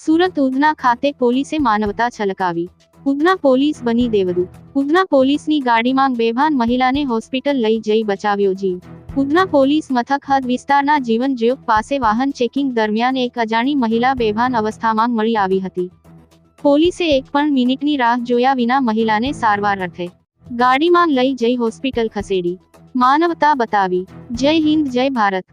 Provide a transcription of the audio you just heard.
સુરત ઉધના ખાતે પોલીસે માનવતા છલકાવી. ઉધના પોલીસ બની દેવદૂત ઉધના પોલીસની ગાડીમાં બેભાન મહિલાને હોસ્પિટલ લઈ જઈ બચાવ્યો જીવ. ઉધના પોલીસ મથક હદ વિસ્તારના જીવન જ્યોત પાસે વાહન ચેકિંગ દરમિયાન એક અજાણી મહિલા બેભાન અવસ્થામાં મળી આવી હતી. પોલીસે એક પણ મિનિટની રાહ જોયા વિના મહિલાને સારવાર અર્થે ગાડીમાં લઈ જઈ હોસ્પિટલ ખસેડી. માનવતા બતાવી. જય હિન્દ, જય ભારત.